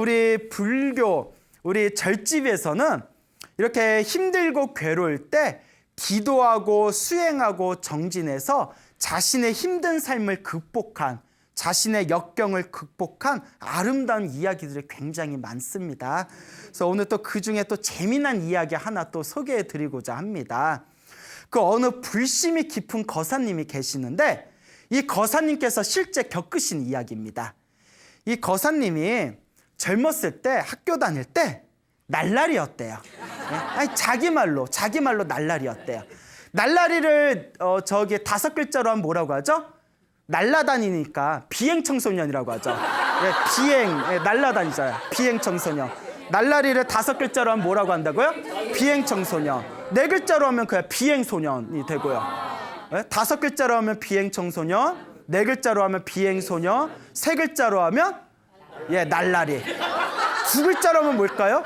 우리 불교, 우리 절집에서는 이렇게 힘들고 괴로울 때 기도하고 수행하고 정진해서 자신의 힘든 삶을 극복한 자신의 역경을 극복한 아름다운 이야기들이 굉장히 많습니다. 그래서 오늘 또 그 중에 또 재미난 이야기 하나 또 소개해 드리고자 합니다. 그 어느 불심이 깊은 거사님이 계시는데 이 거사님께서 실제 겪으신 이야기입니다. 이 거사님이 젊었을 때 학교 다닐 때 날라리였대요. 예? 아니 자기 말로 자기 말로 날라리였대요. 날라리를 어, 저기 다섯 글자로 하면 뭐라고 하죠? 날라다니니까 비행 청소년이라고 하죠. 예, 비행 예, 날라다니잖아요. 비행 청소년. 날라리를 다섯 글자로 하면 뭐라고 한다고요? 비행 청소년. 네 글자로 하면 그냥 비행 소년이 되고요. 예? 다섯 글자로 하면 비행 청소년, 네 글자로 하면 비행 소년, 세 글자로 하면 예, 날라리. 두 글자로 하면 뭘까요?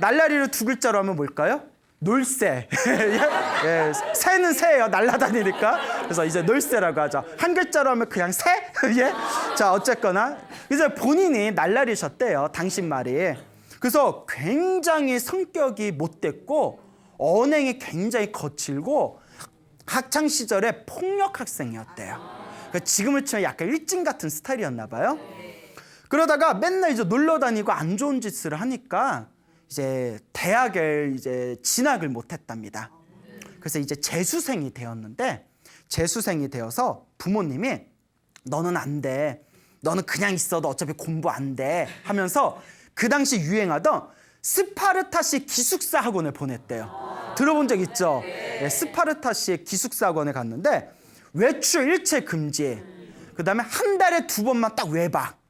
날라리를 두 글자로 하면 뭘까요? 놀새. 예? 예, 새는 새예요. 날라다니니까. 그래서 이제 놀새라고 하죠. 한 글자로 하면 그냥 새? 예? 자, 어쨌거나 이제 본인이 날라리셨대요. 당신 말이. 그래서 굉장히 성격이 못됐고 언행이 굉장히 거칠고 학창 시절에 폭력 학생이었대요. 그러니까 지금을 치면 약간 일진 같은 스타일이었나 봐요. 그러다가 맨날 이제 놀러 다니고 안 좋은 짓을 하니까 이제 대학을 이제 진학을 못 했답니다. 그래서 이제 재수생이 되었는데 재수생이 되어서 부모님이 너는 안 돼. 너는 그냥 있어도 어차피 공부 안 돼. 하면서 그 당시 유행하던 스파르타식 기숙사 학원을 보냈대요. 들어본 적 있죠? 네, 스파르타식 기숙사 학원에 갔는데 외출 일체 금지. 그다음에 한 달에 두 번만 딱 외박.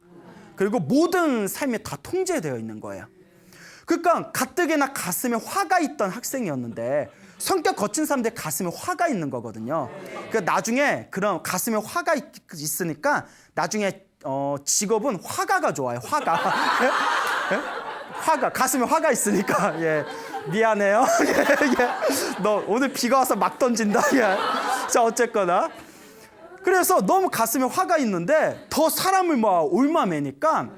그리고 모든 삶이 다 통제되어 있는 거예요. 그러니까 가뜩이나 가슴에 화가 있던 학생이었는데 성격 거친 사람들 가슴에 화가 있는 거거든요. 그 나중에 그런 가슴에 화가 있, 있으니까 나중에 어, 직업은 화가가 좋아요. 화가. 예? 예? 화가 가슴에 화가 있으니까 예 미안해요. 예, 예. 너 오늘 비가 와서 막 던진다. 예. 자 어쨌거나 그래서 너무 가슴에 화가 있는데 더 사람을 막 올마매니까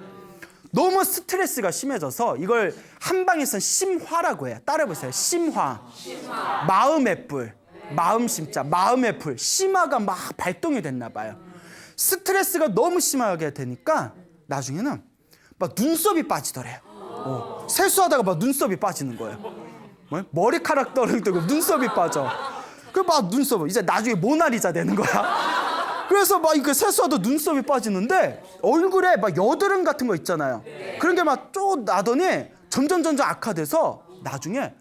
너무 스트레스가 심해져서 이걸 한방에선 심화라고 해요. 따라해보세요. 심화. 마음의 불. 마음 심자. 마음의 불. 심화가 막 발동이 됐나 봐요. 스트레스가 너무 심하게 되니까 나중에는 막 눈썹이 빠지더래요. 어. 세수하다가 막 눈썹이 빠지는 거예요. 뭐? 머리카락 떨어뜨고 눈썹이 빠져. 그 막 눈썹 이제 나중에 모나리자 되는 거야. 그래서 막 이거 세수하다 눈썹이 빠지는데 얼굴에 막 여드름 같은 거 있잖아요. 그런 게막쭉 나더니 점점 점점 악화돼서 나중에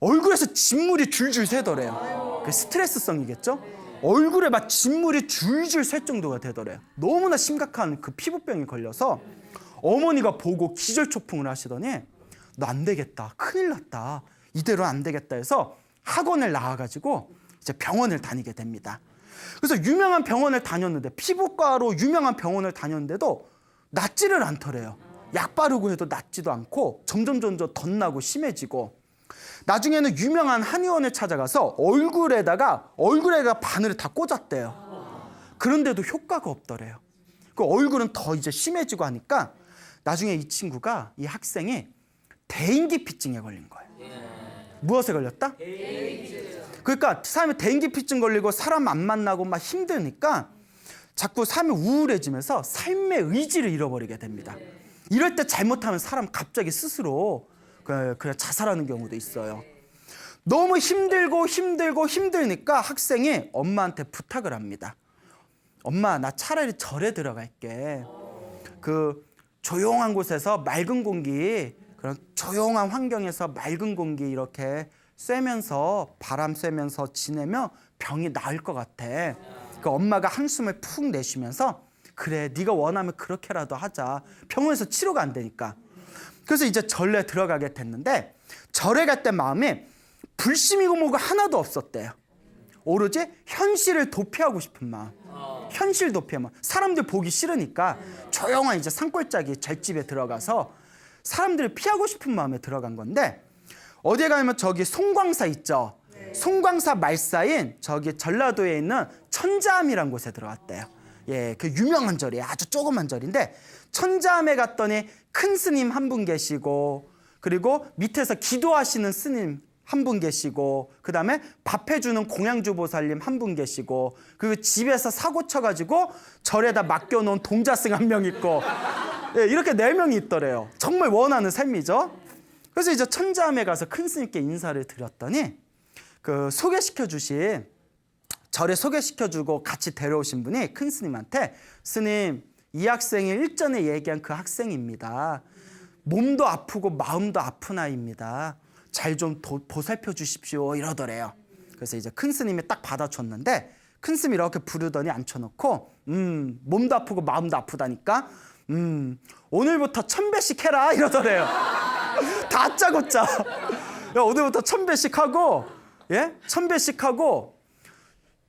얼굴에서 진물이 줄줄 새더래요. 그 스트레스성이겠죠? 얼굴에 막 진물이 줄줄 셀 정도가 되더래요. 너무나 심각한 그 피부병이 걸려서 어머니가 보고 기절초풍을 하시더니 너 안 되겠다. 큰일 났다. 이대로 안 되겠다 해서 학원을 나와가지고 이제 병원을 다니게 됩니다. 그래서 유명한 병원을 다녔는데 피부과로 유명한 병원을 다녔는데도 낫지를 않더래요. 약 바르고 해도 낫지도 않고 점점 점점 덧나고 심해지고 나중에는 유명한 한의원을 찾아가서 얼굴에다가 얼굴에다가 바늘을 다 꽂았대요. 그런데도 효과가 없더래요. 그 얼굴은 더 이제 심해지고 하니까 나중에 이 친구가 이 학생이 대인기피증에 걸린 거예요. 무엇에 걸렸다? 그러니까 사람이 대인기피증 걸리고 사람 안 만나고 막 힘드니까 자꾸 삶이 우울해지면서 삶의 의지를 잃어버리게 됩니다. 이럴 때 잘못하면 사람 갑자기 스스로 그- 그냥 자살하는 경우도 있어요. 너무 힘들고 힘들고 힘드니까 학생이 엄마한테 부탁을 합니다. 엄마 나 차라리 절에 들어갈게. 그 조용한 곳에서 맑은 공기 그런 조용한 환경에서 맑은 공기 이렇게 쐬면서 바람 쐬면서 지내면 병이 나을 것 같아. 그 엄마가 한숨을 푹 내쉬면서 그래 네가 원하면 그렇게라도 하자. 병원에서 치료가 안 되니까. 그래서 이제 절에 들어가게 됐는데 절에 갈 때 마음이 불심이고 뭐고 하나도 없었대요. 오로지 현실을 도피하고 싶은 마음. 현실 도피의 마음. 사람들 보기 싫으니까 조용한 이제 산골짜기 절집에 들어가서 사람들을 피하고 싶은 마음에 들어간 건데 어디에 가면 저기 송광사 있죠. 송광사 말사인 저기 전라도에 있는 천자암이란 곳에 들어갔대요. 예, 그 유명한 절이에요. 아주 조그만 절인데 천자함에 갔더니 큰 스님 한 분 계시고 그리고 밑에서 기도하시는 스님 한 분 계시고 그다음에 밥 해주는 공양주 보살님 한 분 계시고 그리고 집에서 사고 쳐가지고 절에다 맡겨놓은 동자승 한 명 있고 예, 이렇게 네 명이 있더래요. 정말 원하는 삶이죠. 그래서 이제 천자함에 가서 큰 스님께 인사를 드렸더니 그 소개시켜 주신 절에 소개시켜 주고 같이 데려오신 분이 큰 스님한테 스님 이 학생이 일전에 얘기한 그 학생입니다. 몸도 아프고 마음도 아픈 아이입니다. 잘 좀 보살펴 주십시오 이러더래요. 그래서 이제 큰 스님이 딱 받아줬는데 큰 스님이 이렇게 부르더니 앉혀놓고 음 몸도 아프고 마음도 아프다니까 음 오늘부터 천 배씩 해라 이러더래요. 다 짜고 짜 야, 오늘부터 천 배씩 하고 예 천 배씩 하고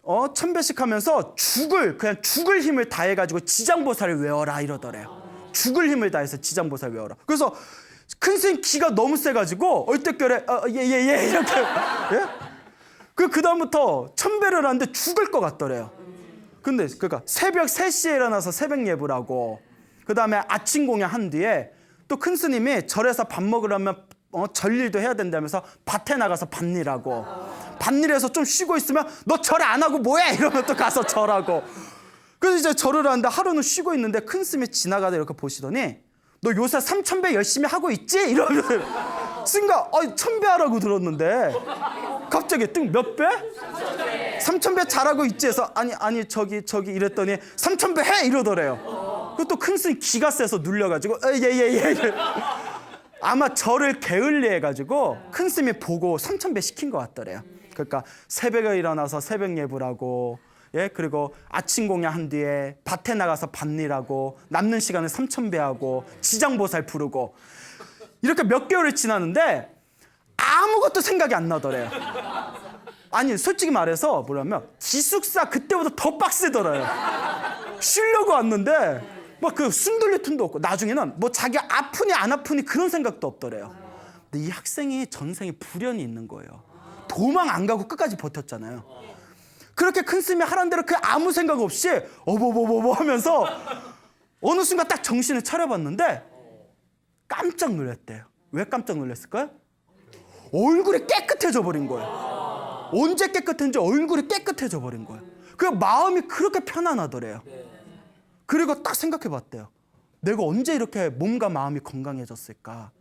어, 천 배씩 하면서 죽을 그냥 죽을 힘을 다해 가지고 지장보살을 외워라 이러더래요. 죽을 힘을 다해서 지장보살 외워라. 그래서 큰 스님 기가 너무 세 가지고 얼떨결에 어, 예, 예, 예, 이렇게 예? 그 그다음부터 천배를 하는데 죽을 것 같더래요. 근데 그러니까 새벽 3시에 일어나서 새벽 예불 하고 그 다음에 아침 공양 한 뒤에 또 큰 스님이 절에서 밥 먹으려면 어, 절일도 해야 된다면서 밭에 나가서 밭일하고 밭일에서 좀 쉬고 있으면 너 절 안 하고 뭐해? 이러면 또 가서 절하고. 그래서 이제 절을 하는데 하루는 쉬고 있는데 큰 스님이 지나가다 이렇게 보시더니 너 요새 삼천배 열심히 하고 있지? 이러면 쓴가 아 천배 하라고 들었는데 갑자기 뜬 몇 배? 삼천배 잘하고 있지? 해서 아니 아니 저기 저기 이랬더니 삼천배 해! 이러더래요 그또 큰 스님 기가 세서 눌려가지고 예예예 예, 예. 아마 저를 게을리 해가지고 큰 스님이 보고 삼천배 시킨 것 같더래요. 그러니까 새벽에 일어나서 새벽 예불하고 예 그리고 아침 공양 한 뒤에 밭에 나가서 밭일하고 남는 시간에 삼천배 하고 지장 보살 부르고 이렇게 몇 개월을 지나는데 아무것도 생각이 안 나더래요. 아니 솔직히 말해서 뭐냐면 기숙사 그때보다 더 빡세더라요. 쉬려고 왔는데 막그 숨돌릴 틈도 없고 나중에는 뭐 자기 아프니 안 아프니 그런 생각도 없더래요. 근데 이 학생이 전생에 불연이 있는 거예요. 도망 안 가고 끝까지 버텼잖아요. 그렇게 큰 스님이 하란 대로 그 아무 생각 없이 어버버버버 하면서 어느 순간 딱 정신을 차려봤는데 깜짝 놀랐대요. 왜 깜짝 놀랐을까요? 얼굴이 깨끗해져 버린 거예요. 언제 깨끗한지 얼굴이 깨끗해져 버린 거예요. 그 마음이 그렇게 편안하더래요. 그리고 딱 생각해 봤대요. 내가 언제 이렇게 몸과 마음이 건강해졌을까?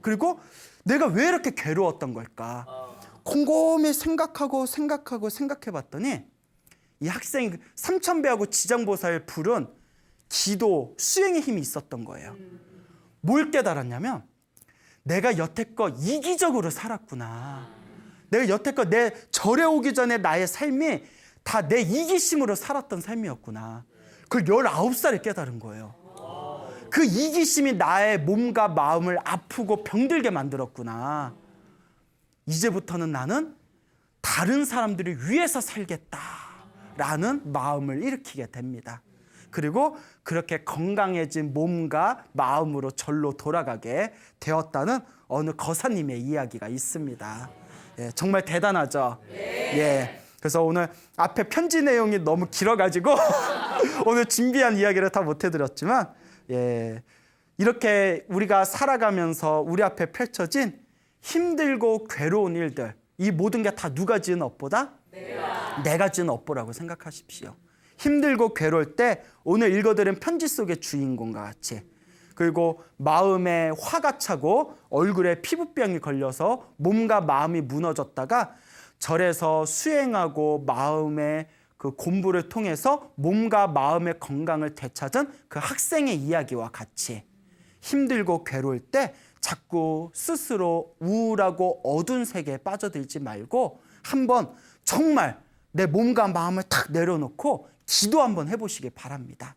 그리고 내가 왜 이렇게 괴로웠던 걸까? 곰곰이 생각하고 생각하고 생각해 봤더니 이 학생이 삼천배하고 지장보살 불은 기도, 수행의 힘이 있었던 거예요. 뭘 깨달았냐면 내가 여태껏 이기적으로 살았구나. 내가 여태껏 내 절에 오기 전에 나의 삶이 다 내 이기심으로 살았던 삶이었구나. 그걸 19살에 깨달은 거예요. 그 이기심이 나의 몸과 마음을 아프고 병들게 만들었구나. 이제부터는 나는 다른 사람들을 위해서 살겠다라는 마음을 일으키게 됩니다. 그리고 그렇게 건강해진 몸과 마음으로 절로 돌아가게 되었다는 어느 거사님의 이야기가 있습니다. 예, 정말 대단하죠. 예. 그래서 오늘 앞에 편지 내용이 너무 길어가지고 오늘 준비한 이야기를 다 못 해드렸지만 예, 이렇게 우리가 살아가면서 우리 앞에 펼쳐진 힘들고 괴로운 일들 이 모든 게 다 누가 지은 업보다 내가, 내가 지은 업보라고 생각하십시오. 힘들고 괴로울 때 오늘 읽어드린 편지 속의 주인공과 같이 그리고 마음에 화가 차고 얼굴에 피부병이 걸려서 몸과 마음이 무너졌다가 절에서 수행하고 마음의 그 공부를 통해서 몸과 마음의 건강을 되찾은 그 학생의 이야기와 같이 힘들고 괴로울 때 자꾸 스스로 우울하고 어두운 세계에 빠져들지 말고 한번 정말 내 몸과 마음을 탁 내려놓고 기도 한번 해보시기 바랍니다.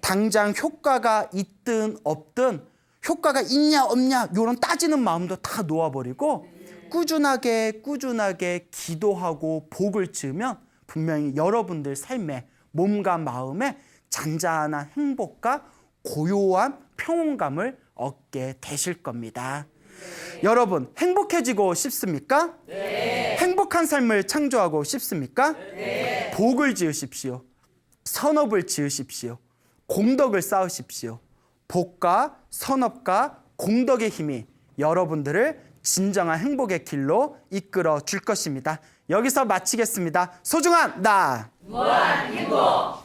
당장 효과가 있든 없든 효과가 있냐 없냐 이런 따지는 마음도 다 놓아버리고 꾸준하게 꾸준하게 기도하고 복을 지으면 분명히 여러분들 삶에 몸과 마음에 잔잔한 행복과 고요한 평온감을 얻게 되실 겁니다. 네. 여러분, 행복해지고 싶습니까? 네. 행복한 삶을 창조하고 싶습니까? 네. 복을 지으십시오. 선업을 지으십시오. 공덕을 쌓으십시오. 복과 선업과 공덕의 힘이 여러분들을 진정한 행복의 길로 이끌어 줄 것입니다. 여기서 마치겠습니다. 소중한 나. 무한 행복.